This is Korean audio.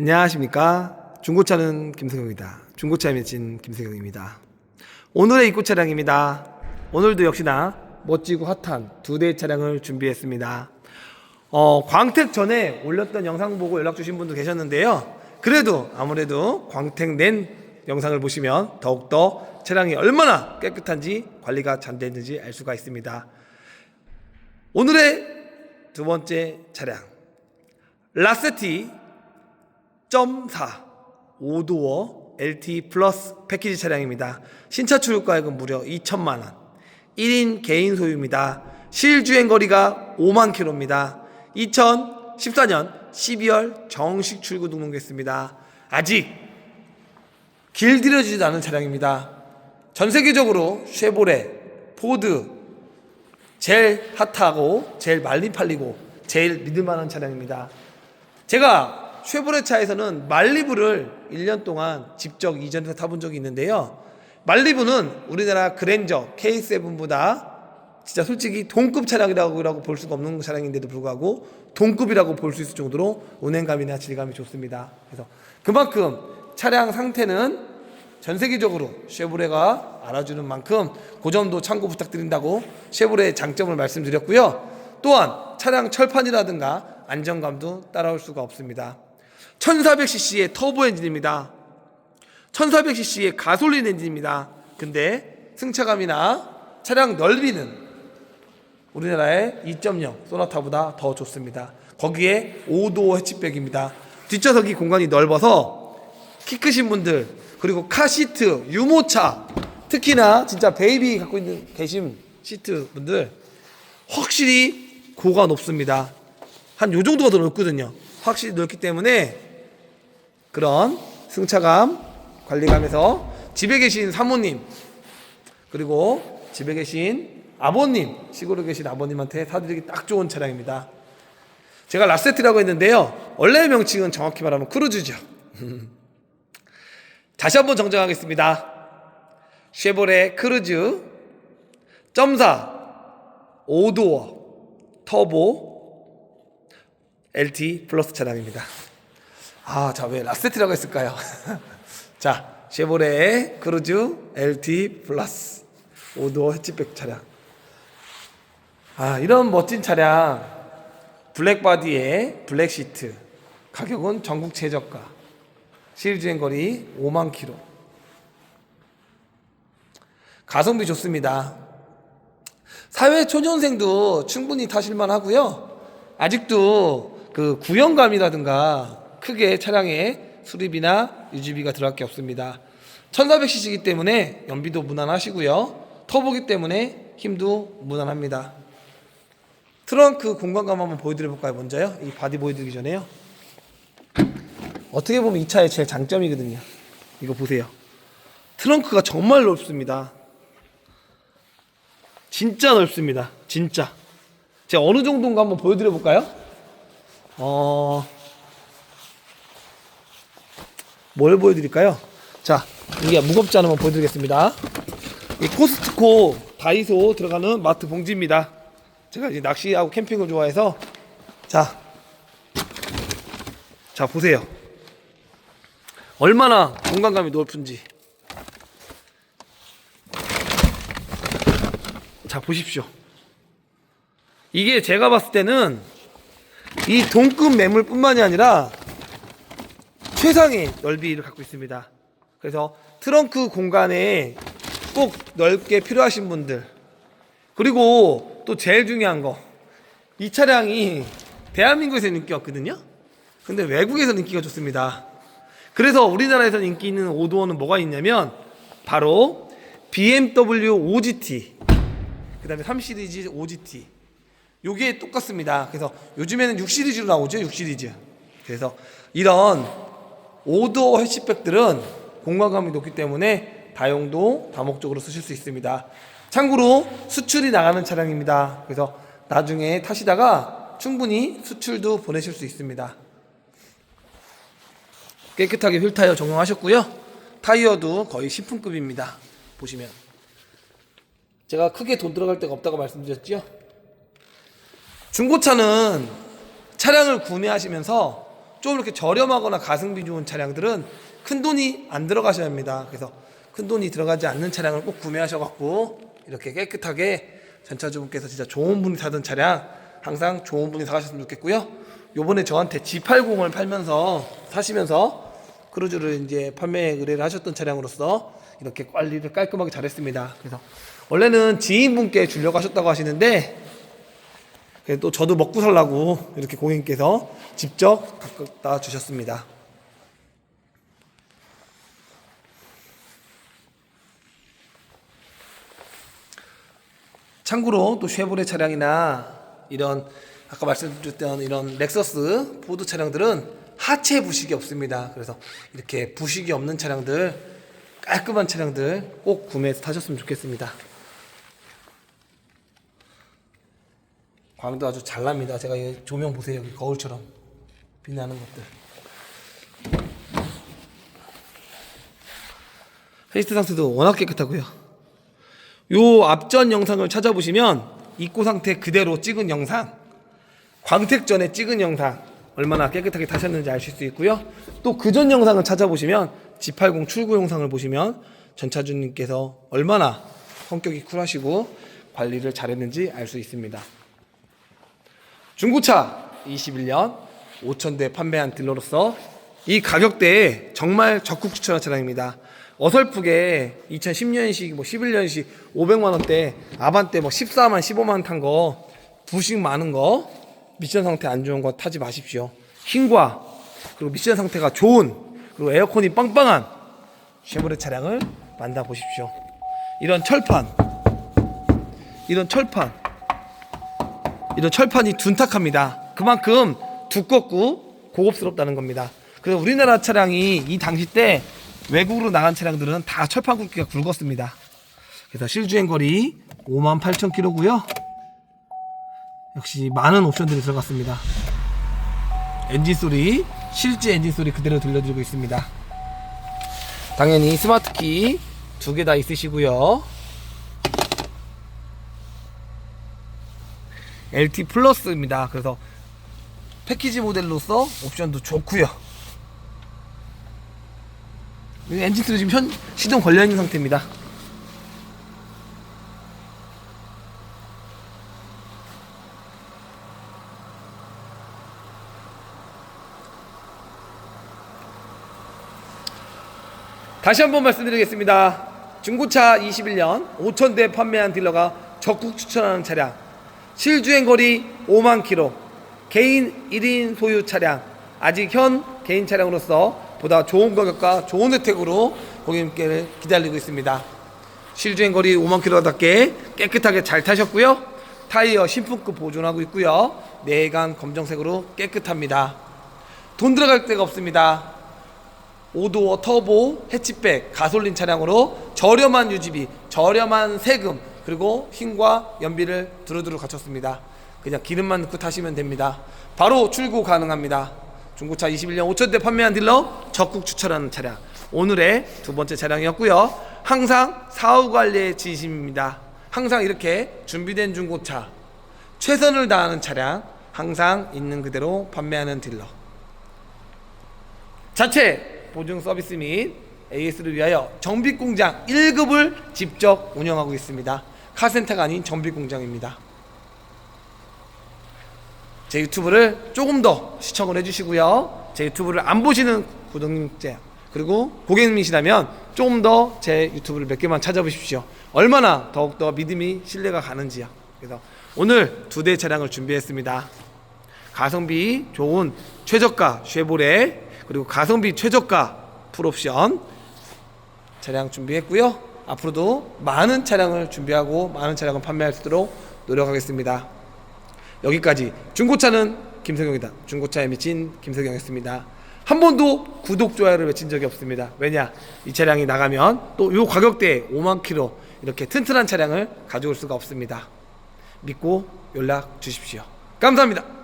안녕하십니까. 중고차는 김승용입니다. 중고차에 맺힌 김승용입니다. 오늘의 입고 차량입니다. 오늘도 역시나 멋지고 핫한 두 대의 차량을 준비했습니다. 어, 광택 전에 올렸던 영상 보고 연락 주신 분도 계셨는데요. 그래도 아무래도 광택 낸 영상을 보시면 더욱더 차량이 얼마나 깨끗한지 관리가 잘 됐는지 알 수가 있습니다. 오늘의 두 번째 차량 라세티 0.4 5도어 LT 플러스 패키지 차량입니다. 신차 출고가액은 무려 2천만 원. 1인 개인 소유입니다. 실주행 거리가 5만 킬로입니다. 2014년 12월 정식 출고 등록했습니다. 아직 길들여지지도 않은 차량입니다. 전 세계적으로 쉐보레, 포드, 제일 핫하고 제일 말리 팔리고 제일 믿을 만한 차량입니다. 제가 쉐보레 차에서는 말리부를 1년 동안 직접 이전해서 타본 적이 있는데요. 말리부는 우리나라 그랜저 K7보다 진짜 솔직히 동급 차량이라고 볼 수가 없는 차량인데도 불구하고 동급이라고 볼 수 있을 정도로 운행감이나 질감이 좋습니다. 그래서 그만큼 차량 상태는 전 세계적으로 쉐보레가 알아주는 만큼 그 점도 참고 부탁드린다고 쉐보레의 장점을 말씀드렸고요. 또한 차량 철판이라든가 안정감도 따라올 수가 없습니다. 1400cc의 터보 엔진입니다. 1400cc의 가솔린 엔진입니다. 근데 승차감이나 차량 넓이는 우리나라의 2.0 소나타보다 더 좋습니다. 거기에 5도 해치백입니다. 뒷좌석이 공간이 넓어서 키 크신 분들 그리고 카시트, 유모차 특히나 진짜 베이비 갖고 있는 계신 시트 분들 확실히 고가 높습니다. 한 요 정도가 더 넓거든요. 확실히 넓기 때문에 그런 승차감 관리감에서 집에 계신 사모님 그리고 집에 계신 아버님 시골에 계신 아버님한테 사드리기 딱 좋은 차량입니다. 제가 라세트라고 했는데요. 원래 명칭은 정확히 말하면 크루즈죠. 다시 한번 정정하겠습니다. 쉐보레 크루즈 점사 5도어 터보 LT 플러스 차량입니다. 아, 자, 왜 라세트라고 했을까요? 자, 쉐보레 크루즈 LT 플러스. 5도어 해치백 차량. 아, 이런 멋진 차량. 블랙 바디에 블랙 시트. 가격은 전국 최저가. 실주행 거리 5만 킬로. 가성비 좋습니다. 사회 초년생도 충분히 타실만 하고요. 아직도 그 구형감이라든가 크게 차량에 수리비나 유지비가 들어갈 게 없습니다. 1400cc이기 때문에 연비도 무난하시고요. 터보기 때문에 힘도 무난합니다. 트렁크 공간감 한번 보여드려 볼까요? 먼저요? 이 바디 보여드리기 전에요. 어떻게 보면 이 차의 제일 장점이거든요. 이거 보세요. 트렁크가 정말 넓습니다. 진짜 넓습니다. 진짜. 제가 어느 정도인가 한번 보여드려 볼까요? 어... 뭘 보여드릴까요 자 이게 무겁지 않으면 보여드리겠습니다 이 코스트코 다이소 들어가는 마트 봉지입니다 제가 이제 낚시하고 캠핑을 좋아해서 자, 자 보세요. 얼마나 공간감이 높은지. 자 보십시오. 이게 제가 봤을 때는 이 동급 매물뿐만이 아니라 최상의 넓이를 갖고 있습니다. 그래서 트렁크 공간에 꼭 넓게 필요하신 분들 그리고 또 제일 중요한 거 이 차량이 대한민국에서 인기 없거든요? 근데 외국에서 인기가 좋습니다. 그래서 우리나라에서 인기 있는 5도어는 뭐가 있냐면 바로 BMW 5GT 그 다음에 3 시리즈 5GT 요게 똑같습니다. 그래서 요즘에는 6 시리즈로 나오죠 6 시리즈. 그래서 이런 5도어 해시백들은 공간감이 높기 때문에 다용도 다목적으로 쓰실 수 있습니다 참고로 수출이 나가는 차량입니다. 그래서 나중에 타시다가 충분히 수출도 보내실 수 있습니다. 깨끗하게 휠 타이어 적용하셨고요. 타이어도 거의 신품급입니다. 보시면 제가 크게 돈 들어갈 데가 없다고 말씀드렸죠. 중고차는 차량을 구매하시면서 좀 이렇게 저렴하거나 가성비 좋은 차량들은 큰 돈이 안 들어가셔야 합니다. 그래서 큰 돈이 들어가지 않는 차량을 꼭 구매하셔갖고 이렇게 깨끗하게 전차주분께서 진짜 좋은 분이 사던 차량 항상 좋은 분이 사가셨으면 좋겠고요. 요번에 저한테 G80을 팔면서 사시면서 크루즈를 이제 판매 의뢰를 하셨던 차량으로서 이렇게 관리를 깔끔하게 잘했습니다. 그래서 원래는 지인분께 주려고 하셨다고 하시는데 또 저도 먹고 살라고 이렇게 고객님께서 직접 갖다 주셨습니다. 참고로 또 쉐보레 차량이나 이런 아까 말씀드렸던 이런 렉서스 포드 차량들은 하체 부식이 없습니다. 그래서 이렇게 부식이 없는 차량들 깔끔한 차량들 꼭 구매해서 타셨으면 좋겠습니다. 광도 아주 잘 납니다. 제가 이 조명 보세요. 여기 거울처럼 빛나는 것들. 페이스트 상태도 워낙 깨끗하고요. 요 앞전 영상을 찾아보시면 입고 상태 그대로 찍은 영상, 광택 전에 찍은 영상 얼마나 깨끗하게 타셨는지 아실 수 있고요. 또 그 전 영상을 찾아보시면 G80 출고 영상을 보시면 전차주님께서 얼마나 성격이 쿨하시고 관리를 잘했는지 알 수 있습니다. 중고차 21년 5천대 판매한 딜러로서 이 가격대에 정말 적극 추천한 차량입니다. 어설프게 2010년식, 뭐 11년식 500만 원대 아반떼 뭐 14만, 15만 탄거 부식 많은 거 미션 상태 안 좋은 거 타지 마십시오. 흰과 그리고 미션 상태가 좋은 그리고 에어컨이 빵빵한 쉐보레 차량을 만나 보십시오. 이런 철판, 이런 철판, 이런 철판이 둔탁합니다. 그만큼 두껍고 고급스럽다는 겁니다. 그래서 우리나라 차량이 이 당시 때 외국으로 나간 차량들은 다 철판 굵기가 굵었습니다. 그래서 실주행 거리 5만 8천 킬로고요. 역시 많은 옵션들이 들어갔습니다. 엔진 소리, 실제 엔진 소리 그대로 들려드리고 있습니다. 당연히 스마트 키 두 개 다 있으시고요. LT 플러스입니다. 그래서 패키지 모델로서 옵션도 좋고요. 엔진 소리 지금 현 시동 걸려 있는 상태입니다. 다시 한번 말씀드리겠습니다. 중고차 21년 5천대 판매한 딜러가 적극 추천하는 차량. 실주행 거리 5만 킬로. 개인 1인 소유 차량. 아직 현 개인 차량으로서 보다 좋은 가격과 좋은 혜택으로 고객님께 기다리고 있습니다. 실주행 거리 5만 킬로답게 깨끗하게 잘 타셨고요. 타이어 신품급 보존하고 있고요. 내관 검정색으로 깨끗합니다. 돈 들어갈 데가 없습니다. 5도어 터보 해치백 가솔린 차량으로 저렴한 유지비, 저렴한 세금, 그리고 흰과 연비를 두루두루 갖췄습니다. 그냥 기름만 넣고 타시면 됩니다. 바로 출고 가능합니다. 중고차 21년 5천대 판매한 딜러 적극 추천하는 차량. 오늘의 두 번째 차량이었고요. 항상 사후 관리의 진심입니다. 항상 이렇게 준비된 중고차, 최선을 다하는 차량, 항상 있는 그대로 판매하는 딜러. 자체 보증 서비스 및 AS를 위하여 정비 공장 1급을 직접 운영하고 있습니다. 카센터가 아닌 정비 공장입니다. 제 유튜브를 조금 더 시청을 해주시고요. 제 유튜브를 안 보시는 구독님제 그리고 고객님이시라면 조금 더 제 유튜브를 몇 개만 찾아보십시오. 얼마나 더욱더 믿음이 신뢰가 가는지요. 그래서 오늘 두 대 차량을 준비했습니다. 가성비 좋은 최저가 쉐보레 그리고 가성비 최저가 풀옵션 차량 준비했고요. 앞으로도 많은 차량을 준비하고 많은 차량을 판매할 수 있도록 노력하겠습니다. 여기까지 중고차는 김석영이다. 중고차에 미친 김석영이었습니다. 한 번도 구독 좋아요를 외친 적이 없습니다. 왜냐? 이 차량이 나가면 또 요 가격대에 5만 킬로 이렇게 튼튼한 차량을 가져올 수가 없습니다. 믿고 연락 주십시오. 감사합니다.